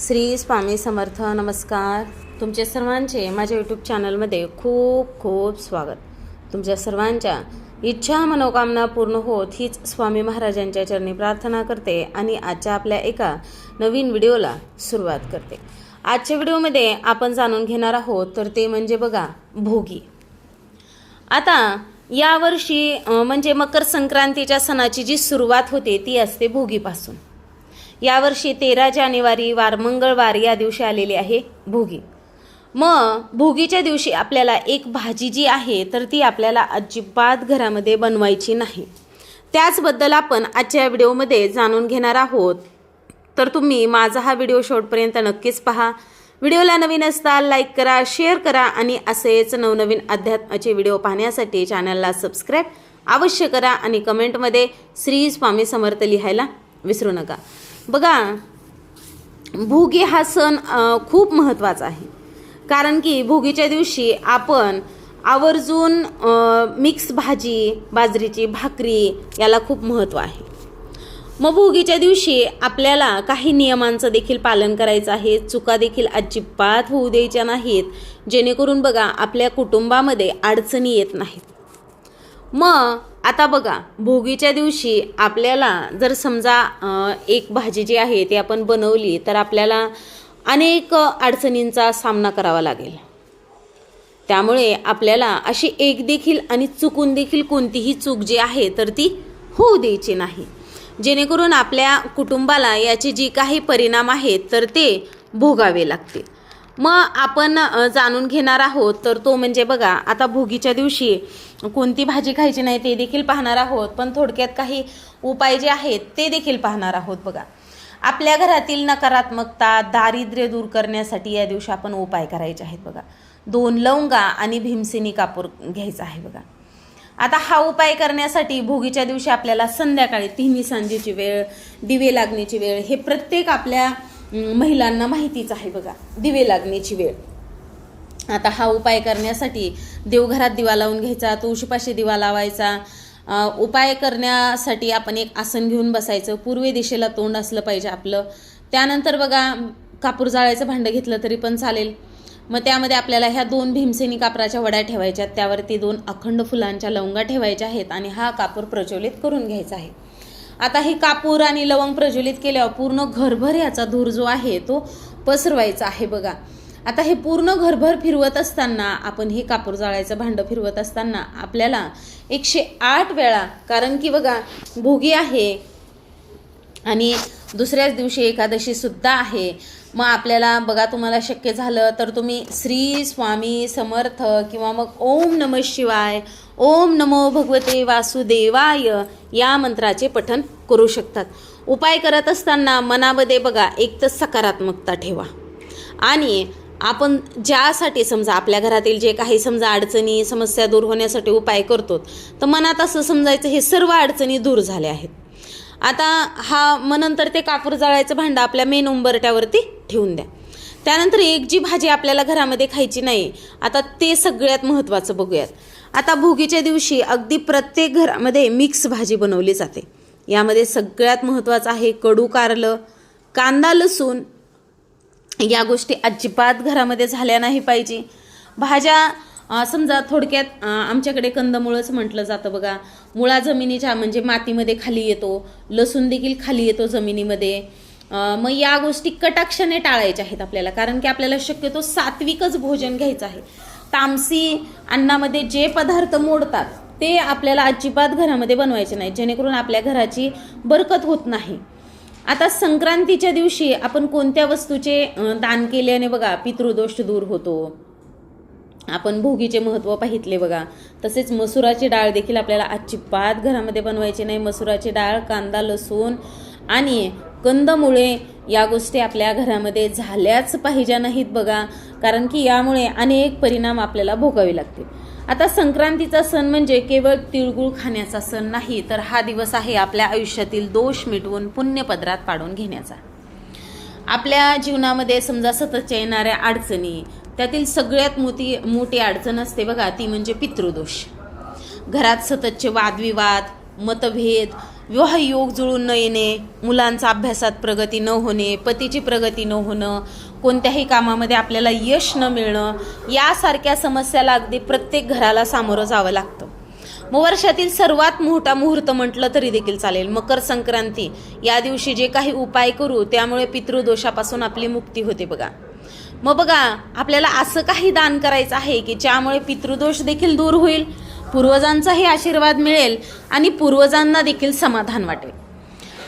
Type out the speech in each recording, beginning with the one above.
श्री स्वामी समर्थ नमस्कार. तुमचे सर्वांचे माझ्या यूट्यूब चॅनलमध्ये खूप खूप स्वागत. तुमच्या सर्वांच्या इच्छा मनोकामना पूर्ण होत हीच स्वामी महाराजांच्या चरणी प्रार्थना करते आणि आजच्या आपल्या एका नवीन व्हिडिओला सुरुवात करते. आजच्या व्हिडिओमध्ये आपण जाणून घेणार आहोत तर ते म्हणजे बघा भोगी. आता यावर्षी म्हणजे मकर संक्रांतीच्या सणाची जी सुरुवात होते ती असते भोगीपासून. यावर्षी तेरा जानेवारी वार मंगळवार या दिवशी आलेली आहे भोगी. मग भोगीच्या दिवशी आपल्याला एक भाजी जी आहे तर ती आपल्याला अजिबात घरामध्ये बनवायची नाही. त्याचबद्दल आपण आजच्या व्हिडिओमध्ये जाणून घेणार आहोत. तर तुम्ही माझा हा व्हिडिओ शेवटपर्यंत नक्कीच पहा. व्हिडिओला नवीन असताल लाईक करा शेअर करा आणि असेच नवनवीन अध्यात्माचे व्हिडिओ पाहण्यासाठी चॅनलला सबस्क्राईब अवश्य करा आणि कमेंटमध्ये श्री स्वामी समर्थ लिहायला विसरू नका. बघा भोगी हा सण खूप महत्त्वाचा आहे. कारण की भोगीच्या दिवशी आपण आवर्जून मिक्स भाजी बाजरीची भाकरी याला खूप महत्त्व आहे. मग भोगीच्या दिवशी आपल्याला काही नियमांचं देखील पालन करायचं आहे. चुका देखील अजिबात होऊ द्यायच्या नाहीत. जेणेकरून बघा आपल्या कुटुंबामध्ये अडचणी येत नाहीत. मग आता बघा भोगीच्या दिवशी आपल्याला जर समजा एक भाजी जी आहे ती आपण बनवली तर आपल्याला अनेक अडचणींचा सामना करावा लागेल. त्यामुळे आपल्याला अशी एक देखील आणि चुकून देखील कोणतीही चूक जी आहे तर ती होऊ द्यायची नाही. जेणेकरून आपल्या कुटुंबाला याचे जी काही परिणाम आहेत तर ते भोगावे लागतील. मग आपण जाणून घेणार आहोत. तर तो म्हणजे बघा आता भोगीच्या दिवशी कोणती भाजी खायची नाही ते देखील पाहणार आहोत. पण थोडक्यात काही उपाय जे आहेत ते देखील पाहणार आहोत बघा. आपल्या घरातील नकारात्मकता दारिद्र्य दूर करण्यासाठी या दिवशी आपण उपाय करायचे आहेत बघा. दोन लवंगा आणि भीमसेनी कापूर घ्यायचा आहे बघा. आता हा उपाय करण्यासाठी भोगीच्या दिवशी आपल्याला संध्याकाळी तिन्ही सांजेची वेळ दिवे लागण्याची वेळ हे प्रत्येक आपल्या महिलांना माहितीच आहे बघा दिवे लागण्याची वेळ. आता हा उपाय करण्यासाठी देवघरात दिवा लावून घ्यायचा तुळशीपाशी दिवा लावायचा. उपाय करण्यासाठी आपण एक आसन घेऊन बसायचं पूर्वे दिशेला तोंड असलं पाहिजे आपलं. त्यानंतर बघा कापूर जाळायचं भांडं घेतलं तरी पण चालेल. मग त्यामध्ये आपल्याला ह्या दोन भीमसेनी कापराच्या वड्या ठेवायच्या आहेत त्यावरती दोन अखंड फुलांच्या लवंगा ठेवायच्या आहेत आणि हा कापूर प्रज्वलित करून घ्यायचा आहे. आता हे कापूर आणि लवंग प्रज्वलित केल्यावर पूर्ण घरभर याचा धूर जो आहे तो पसरवायचा आहे बघा. आता हे पूर्ण घरभर फिरवत असताना आपण हे कापूर जाळायचं भांडं फिरवत असताना आपल्याला एकशे आठ वेळा कारण की बघा भोगी आहे आणि दुसऱ्याच दिवशी एकादशी सुद्धा आहे. मग आपल्याला बघा तुम्हाला शक्य झालं तर तुम्ही श्री स्वामी समर्थ किंवा मग ओम नम शिवाय ओम नमो भगवते वासुदेवाय या मंत्राचे पठन करू शकतात. उपाय करत असताना मनामध्ये बघा एक तर सकारात्मकता ठेवा. आणि आपण ज्यासाठी समजा आपल्या घरातील जे काही समजा अडचणी समस्या दूर होण्यासाठी उपाय करतो तर मनात असं समजायचं हे सर्व अडचणी दूर झाल्या आहेत. आता हा मग नंतर ते कापूर जाळायचं भांडं आपल्या मेन उंबरट्यावरती ठेवून द्या. त्यानंतर एक जी भाजी आपल्याला घरामध्ये खायची नाही आता ते सगळ्यात महत्त्वाचं बघूयात. आता भोगीच्या दिवशी अगदी प्रत्येक घरामध्ये मिक्स भाजी बनवली जाते. यामध्ये सगळ्यात महत्त्वाचं आहे कडू कारलं कांदा लसूण. या गोष्टी अजिबात घरामध्ये झाल्या नाही पाहिजे. भाज्या समजा थोडक्यात आमच्याकडे कंदमुळंच म्हटलं जातं बघा. मुळा जमिनीच्या म्हणजे मातीमध्ये खाली येतो लसूण देखील खाली येतो जमिनीमध्ये. मग या गोष्टी कटाक्षाने टाळायच्या आहेत आपल्याला कारण की आपल्याला शक्यतो सात्विकच भोजन घ्यायचं आहे. तामसी अन्नामध्ये जे पदार्थ मोडतात ते आपल्याला अजिबात घरामध्ये बनवायचे नाही जेणेकरून आपल्या घराची बरकत होत नाही. आता संक्रांतीच्या दिवशी आपण कोणत्या वस्तूचे दान केल्याने बघा पितृदोष दूर होतो. आपण भोगीचे महत्त्व पाहितले बघा. तसेच मसुराची डाळ देखील आपल्याला अजिबात घरामध्ये बनवायची नाही. मसुराची डाळ कांदा लसूण आणि कंदमुळे या गोष्टी आपल्या घरामध्ये झाल्याच पाहिजे नाहीत बघा. कारण की यामुळे अनेक परिणाम आपल्याला भोगावे लागतील. आता संक्रांतीचा सण म्हणजे केवळ तिळगुळ खाण्याचा सण नाही तर हा दिवस आहे आपल्या आयुष्यातील दोष मिटवून पुण्यपदरात पाडून घेण्याचा. आपल्या जीवनामध्ये समजा सततच्या येणाऱ्या अडचणी त्यातील सगळ्यात मोठी मोठी अडचण असते बघा ती म्हणजे पितृदोष. घरात सततचे वादविवाद मतभेद विवाह योग जुळून न येणे मुलांचा अभ्यासात प्रगती न होणे पतीची प्रगती न होणं कोणत्याही कामामध्ये आपल्याला यश न मिळणं यासारख्या समस्याला अगदी प्रत्येक घराला सामोरं जावं लागतं. मग वर्षातील सर्वात मोठा मुहूर्त म्हटलं तरी देखील चालेल. मकर संक्रांती या दिवशी जे काही उपाय करू त्यामुळे पितृदोषापासून आपली मुक्ती होते बघा. मग बघा आपल्याला असं काही दान करायचं आहे की ज्यामुळे पितृदोष देखील दूर होईल पूर्वजांचाही आशीर्वाद मिळेल आणि पूर्वजांना देखील समाधान वाटेल.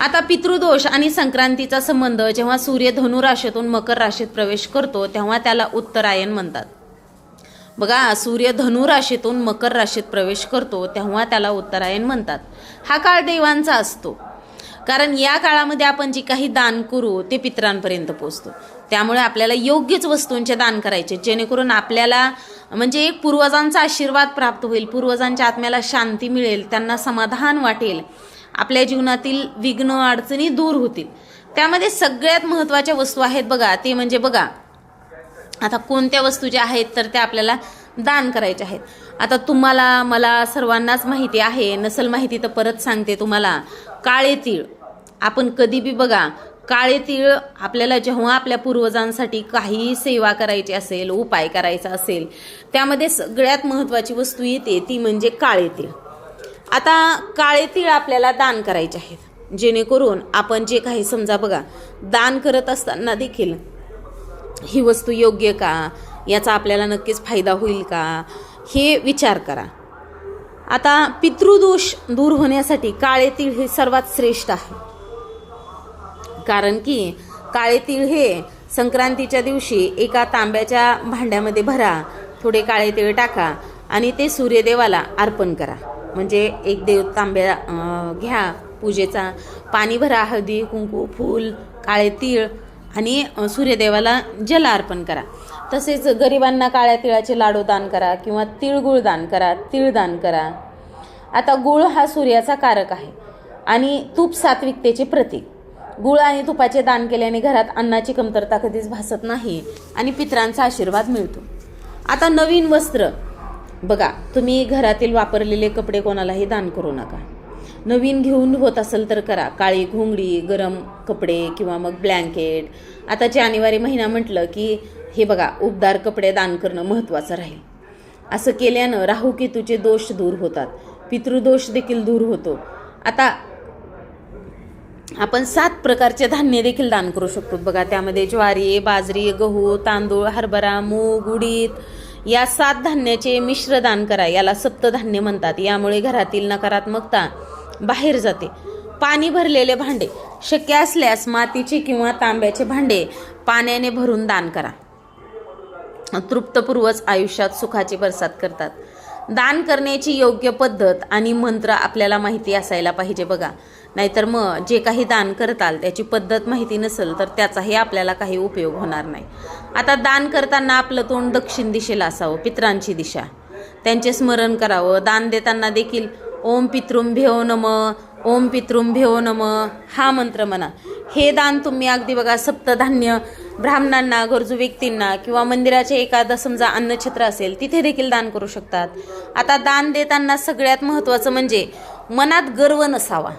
आता पितृदोष आणि संक्रांतीचा संबंध जेव्हा सूर्य धनुराशीतून मकर राशीत प्रवेश करतो तेव्हा त्याला उत्तरायण म्हणतात. बघा सूर्य धनुराशीतून मकर राशीत प्रवेश करतो तेव्हा त्याला उत्तरायण म्हणतात. हा काळ देवांचा असतो. कारण या काळामध्ये आपण जे काही दान करू ते पितरांपर्यंत पोचतो त्यामुळे आपल्याला योग्यच वस्तूंचे दान करायचे. जेणेकरून आपल्याला म्हणजे एक पूर्वजांचा आशीर्वाद प्राप्त होईल पूर्वजांच्या आत्म्याला शांती मिळेल त्यांना समाधान वाटेल आपल्या जीवनातील विघ्न अडचणी दूर होतील. त्यामध्ये सगळ्यात महत्त्वाच्या वस्तू आहेत बघा ते म्हणजे बघा आता कोणत्या वस्तू ज्या आहेत तर त्या आपल्याला दान करायच्या आहेत. आता तुम्हाला मला सर्वांनाच माहिती आहे नसल माहिती तर परत सांगते तुम्हाला. काळे तीळ आपण कधी बी बघा काळे तीळ आपल्याला जेव्हा आपल्या पूर्वजांसाठी काही सेवा करायची असेल उपाय करायचा असेल त्यामध्ये सगळ्यात महत्त्वाची वस्तू येते ती म्हणजे काळे तीळ. आता काळे तीळ आपल्याला दान करायचे आहेत. जेणेकरून आपण जे काही समजा बघा दान करत असताना देखील ही वस्तू योग्य का? याचा आपल्याला नक्कीच फायदा होईल का? हे विचार करा. आता पितृदोष दूर होण्यासाठी काळे तीळ हे सर्वात श्रेष्ठ आहे. कारण की काळे तीळ हे संक्रांतीच्या दिवशी एका तांब्याच्या भांड्यामध्ये भरा थोडे काळे तीळ टाका आणि ते सूर्यदेवाला अर्पण करा. म्हणजे एक देव तांब्या घ्या पूजेचा. पाणी भरा हळदी कुंकू फूल काळे तीळ आणि सूर्यदेवाला जल अर्पण करा. तसेच गरिबांना काळ्या तिळाचे लाडू दान करा किंवा तिळगुळ दान करा तीळ दान करा. आता गुळ हा सूर्याचा कारक आहे आणि तूप सात्विकतेचे प्रतीक. गुळ आणि तुपाचे दान केल्याने घरात अन्नाची कमतरता कधीच भासत नाही आणि पितरांचा आशीर्वाद मिळतो. आता नवीन वस्त्र. बघा तुम्ही घरातील वापरलेले कपडे कोणालाही दान करू नका. नवीन घेऊन होत असेल तर करा. काळी घोंगडी गरम कपडे किंवा मग ब्लँकेट. आता जानेवारी महिना म्हटलं की हे बघा उबदार कपडे दान करणं महत्त्वाचं राहील. असं केल्यानं राहू केतूचे दोष दूर होतात. पितृदोष देखील दूर होतो. आता आपण सात प्रकारचे धान्य देखील दान करू शकतो. बघा त्यामध्ये ज्वारी बाजरी गहू तांदूळ हरभरा मूग उडीद या सात धान्याचे मिश्र दान करा. याला सप्तधान्य म्हणतात. यामुळे घरातील नकारात्मकता बाहेर जाते. पाणी भरलेले भांडे शक्य असल्यास मातीचे किंवा तांब्याचे भांडे पाण्याने भरून दान करा. तृप्तपूर्वच आयुष्यात सुखाची बरसात करतात. दान करण्याची योग्य पद्धत आणि मंत्र आपल्याला माहिती असायला पाहिजे बघा. नाहीतर मग जे काही दान करताल त्याची पद्धत माहिती नसेल तर त्याचाही आपल्याला काही उपयोग होणार नाही. आता दान करताना आपलं तोंड दक्षिण दिशेला असावं पित्रांची दिशा. त्यांचे स्मरण करावं. दान देताना देखील ओम पितृम भेव नम ओम पितृम भेव नम. हा मंत्र म्हणा. हे दान तुम्ही अगदी बघा सप्तधान्य ब्राह्मणांना गरजू व्यक्तींना किंवा मंदिराचे एखादं समजा अन्नछत्र असेल तिथे देखील दान करू शकतात. आता दान देताना सगळ्यात महत्त्वाचं म्हणजे मनात गर्व नसावा.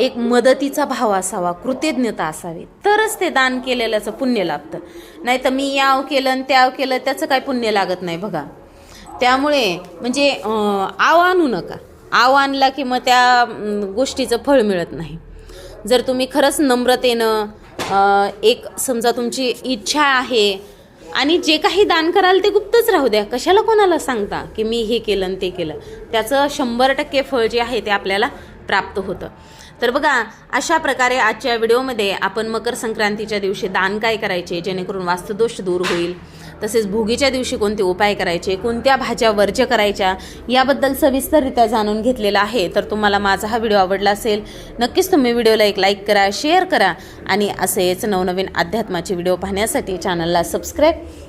एक मदतीचा भाव असावा कृतज्ञता असावी. तरच ते दान केलेल्याचं पुण्य लाभतं. नाही तर मी याव केलं आणि त्याव केलं त्याचं काय पुण्य लागत नाही बघा. त्यामुळे म्हणजे आव आणू नका. आव आणला की मग त्या गोष्टीचं फळ मिळत नाही. जर तुम्ही खरंच नम्रतेनं एक समजा तुमची इच्छा आहे आणि जे काही दान कराल ते गुप्तच राहू द्या. कशाला कोणाला सांगता की मी हे केलं आणि ते केलं? त्याचं शंभर टक्के फळ जे आहे ते आपल्याला प्राप्त होतं. तर बघा अशा प्रकारे आजच्या व्हिडिओमध्ये आपण मकर संक्रांतीच्या दिवशी दान काय करायचे जेणेकरून वास्तुदोष दूर होईल? तसेच भोगीच्या दिवशी कोणते उपाय करायचे कोणत्या भाज्या वर्ज्य करायच्या याबद्दल सविस्तररित्या जाणून घेतलेला आहे. तर तुम्हाला माझा हा व्हिडिओ आवडला असेल नक्कीच तुम्ही व्हिडिओला एक लाईक करा शेअर करा आणि असेच नवनवीन अध्यात्माचे व्हिडिओ पाहण्यासाठी चॅनलला सबस्क्राईब